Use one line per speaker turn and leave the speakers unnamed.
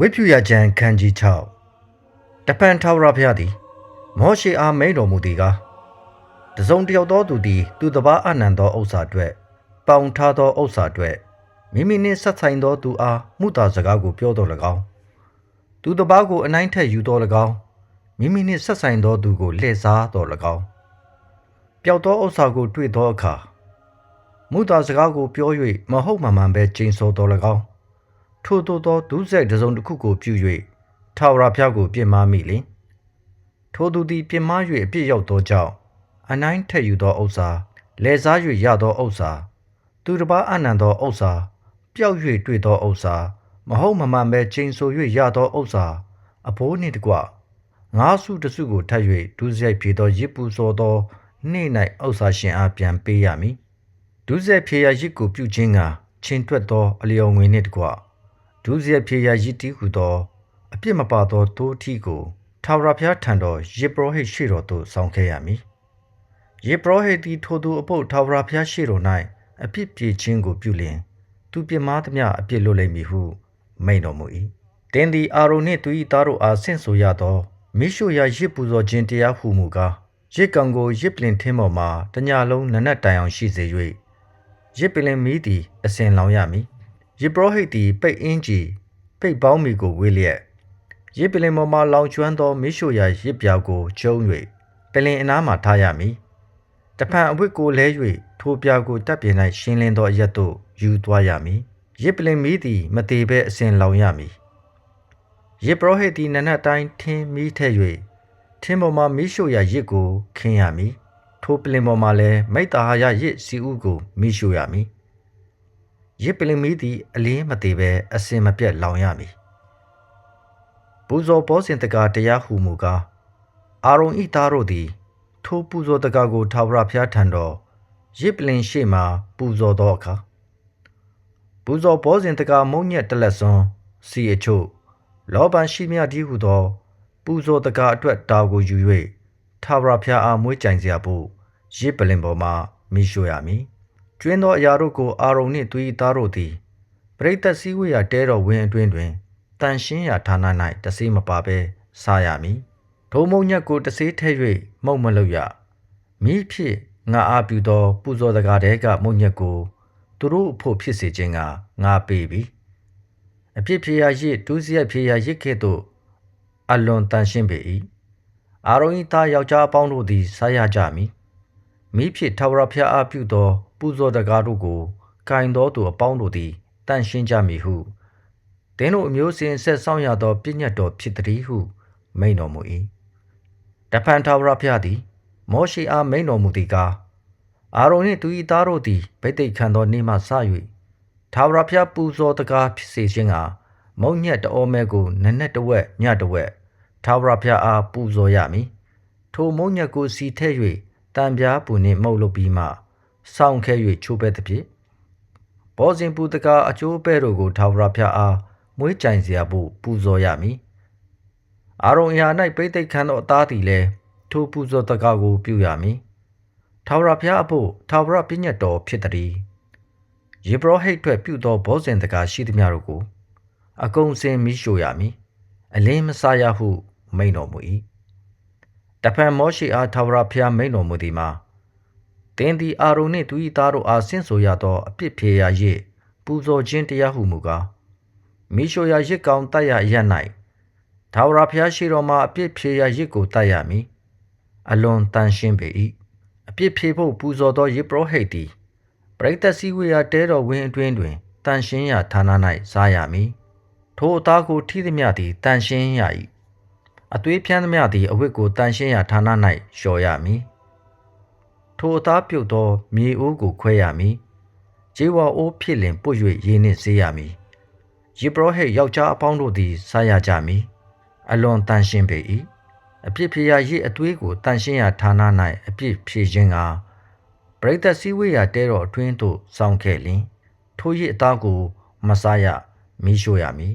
ဝိဖြူရကျန်ခန်းကြီး6တပန်ထာဝရဘုရားသည် မောရှေအားမိန်တော်မူသည်ကားတစုံတစ်ယောက်သောသူသည် သူတစ်ပါးအနံသောဥစ္စာအတွက်ပေါင်ထားသောဥစ္စာအတွက်မိမိနှင့်ဆက်ဆိုင်သောသူအားမှုသာစကားကိုပြောတော်၎င်းသူတစ်ပါးကိုအနိုင်ထက်ယူတော်၎င်းမိမိနှင့်ဆက်ဆိုင်သောသူကိုလှည့်စားတော်၎င်းပျောက်သောဥစ္စာကိုတွေ့သောအခါမုသာစကားကိုပြော၍မဟုတ်မမှန်ပဲကျိန်ဆိုတော်၎င်း ထို့သောသောဒုစရိုက်တစ်စုံတစ်ခုကိုပြု၍ထာဝရဘုရားကိုပြစ်မှားမိလင်ထိုသူသည်ပြစ်မှား၍အပြစ်ရောက်သောကြောင့်အနိုင်ထက်ယူသောဥစ္စာလဲစား၍ရသောဥစ္စာသူတစ်ပါးအနံသောဥစ္စာပျောက်၍တွေ့သောဥစ္စာမဟုတ်မမှန်ပဲကျိန်ဆို၍ရသောဥစ္စာအဘိုးနှင့်တကွငါးစုတစ်စုကိုထပ်၍ဒုစရိုက်ဖြေသောရစ်ပူစောသောနေ့၌ဥစ္စာရှင်အားပြန်ပေးရမည်ဒုစရိုက်ဖြေရာရစ်ကိုပြုခြင်းကချင်းတွက်သောအလျော်ငွေနှင့်တကွ ဒုစရိုက်ဖြေရာရစ်တီးဟုသော အပြစ်မပါသောတိုးထီကိုထာဝရဘုရားထံတော်ယေဘရဟိတ်ရှိတော်သို့ဆောင်ခဲ့ရမည်ယေဘရဟိတ်သည်ထိုသူအဖို့ထာဝရဘုရားရှိတော်၌အပြစ်ပြေခြင်းကိုပြုလျင်သူပြစ်မှားသမျှအပြစ်လွတ်လိမ့်မည်ဟုမိန့်တော်မူ၏တင်းသည်အာရုန်နှင့်သူ၏သားတို့အားဆင့်ဆိုရသောမိရှုရာရစ်ပူဇော်ခြင်းတရားဟုမူကားရစ်ကောင်ကိုရစ်ပလင်ထင်းပေါ်မှာတညလုံးနနက်တိုင်အောင်ရှိစေ၍ရစ်ပလင်မီးသည်အစင်လောင်ရမည် ရစ်ပရောဟိတ်သည်ပိတ်အင်းကြီးပိတ်ပေါင်းမီကိုဝေးလျက်ရစ်ပလင်ပေါ်မှလောင်ကျွမ်းသောမိရှုရာရစ်ပြောက်ကိုကျုံ၍ပလင်အနားမှထားရမည်တဖန်အဝတ်ကိုလဲ၍ထိုပြောက်ကိုတပ်ပြင်၌ရှင်းလင်းသောအရက်သို့ယူသွားရမည်ရစ်ပလင်မီးသည်မသေးဘဲအစင်လောင်ရမည်ရစ်ပရောဟိတ်သည်နနက်တိုင်းထင်းမီးထည့်၍ထင်းပေါ်မှမိရှုရာရစ်ကိုခင်းရမည်ထိုပလင်ပေါ်မှာလည်းမိတ္တာဟာယရစ်စီဥကိုမိရှုရမည် ရစ်ပလင်မီးသည် အလင်းမသေးပဲအစင်မပြတ်လောင်ရမည်ပူဇော်ဘောဇင်တကာတရားဟုမူကားအာရုံဤသားတို့သည် ထိုပူဇော်တကာကိုထာဝရဘုရားထံတော်ရစ်ပလင်ရှေ့မှပူဇော်သောအခါပူဇော်ဘောဇင်တကာမုံညက်တလက်စွန်းစီအချို့လောဘန်ရှိမြဒီဟုသော ပူဇော်တကာအတွက်တာကိုယူ၍ထာဝရဘုရားအားမွေးကြိုင်စရာဖို့ရစ်ပလင်ပေါ်မှမိရှို့ရမည် ကျွင်းသောအရာတို့ကိုအာရုံနှင့်သူ၏သားတို့သည်ပရိသတ်စည်းဝေးရာတဲတော်ဝင်းအတွင်းတွင်တန်ရှင်းရာဌာန၌တဆေးမပါဘဲစားရမည်ဒုံမုံညက်ကိုတဆေးထဲ၍မှုတ်မလုပ်ရမိဖြစ်ငါအားပြုသော ပူဇော်တကားတဲကမုံညက်ကိုသူတို့အဖို့ဖြစ်စေခြင်းကငါပေးပြီအပြစ်ဖြေရာရစ်ဒုစရိုက်ဖြေရာရစ်ကဲ့သို့အလွန်တန်ရှင်းပေ၏အာရုံ၏သားယောက်ျားအပေါင်းတို့သည်စားရကြမည်မိဖြစ်ထာဝရဘုရားအားပြုသော ပူဇော်တကားတို့ကိုကင်တော်သူအပေါင်းတို့သည်တန်ရှင်းကြမည်ဟုသင်တို့အမျိုးစဉ်ဆက်ဆောင်ရသောပြည့်ညတ်တော်ဖြစ်သည်ဟု မိန့်တော်မူ၏တဖန်ထာဝရဘုရားသည်မောရှေအားမိန့်တော်မူသည်ကားအာရုံနှင့်သူ၏သားတို့သည်ဗိသိက်ခံသောနေ့မှစ၍ထာဝရဘုရားပူဇော်တကားဖြစ်စေခြင်းကမုံညက်တအောမဲကိုနက်နက်တဝက်ညတဝက်ထာဝရဘုရားအားပူဇော်ရမည်ထိုမုံညက်ကိုစီထည့်၍တံပြားပူနှင့်မှုတ်လုပ်ပြီးမှ စောင့်ခဲ၍ချိုးပဲ့သည်ဖြင့်ဘောဇင်ပူတကာအကျိုးပဲ့တို့ကိုထာဝရဘုရားအားမွေးကြိုင်စရာဖို့ပူဇော်ရမည်အာရုံအရာ၌ပိဋိတ်ခံသောအသားသည်လည်းထိုပူဇော်တကာကိုပြုရမည်ထာဝရဘုရားအဖို့ထာဝရပညတ်တော်ဖြစ်သည်ယေဘရဟိတ်အတွက်ပြုသောဘောဇင်တကာရှိသည်များတို့ကိုအကုန်စင်မိရှို့ရမည်အလင်းမစားရဟု မိန့်တော်မူ၏တဖန်မောရှိအားထာဝရဘုရားမိန့်တော်မူသည်မှာ သင်သည်အာရုန်နှင့်သူ၏သားတို့အားဆင့်ဆိုရသောအပြစ်ဖြေရာ၍ပူဇော်ခြင်းတရားဟုမူကားမိရှို့ရာရစ်ကောင်တတ်ရရ၌ထာဝရဘုရားရှိတော်မှာအပြစ်ဖြေရာရစ်ကိုတတ်ရမည်အလွန်တန်ရှင်းပေ၏အပြစ်ဖြေဖို့ပူဇော်သောယေပရောဟိတ်သည်ပရိသတ်စည်းဝေးရာတဲတော်ဝင်းအတွင်းတွင်တန်ရှင်းရာဌာန၌စားရမည်ထိုအသားကိုထိသည်မြသည်တန်ရှင်းရ၏အသွေးဖြန်းသည်မြသည်အဝတ်ကိုတန်ရှင်းရာဌာန၌လျှော်ရမည် ထိုအသားပြုတ်သောမြေအိုးကိုခွဲရမည်ဂျေဝါအိုးဖြစ်လင်ပုတ်၍ရင်းနှင့်စေးရမည်ယေဘရဟိတ်ယောက်ျားအပေါင်းတို့သည်စားရကြမည်အလွန်တန်ရှင်းပေ၏အပြစ်ဖြေရာရစ်အသွေးကိုတန်ရှင်းရာဌာန၌အပြစ်ဖြေခြင်းကပရိသတ်စည်းဝေးရာတဲတော်အတွင်းသို့စောင့်ခဲ့လျင်ထိုရစ်အသားကိုမစားရမိရှို့ရမည်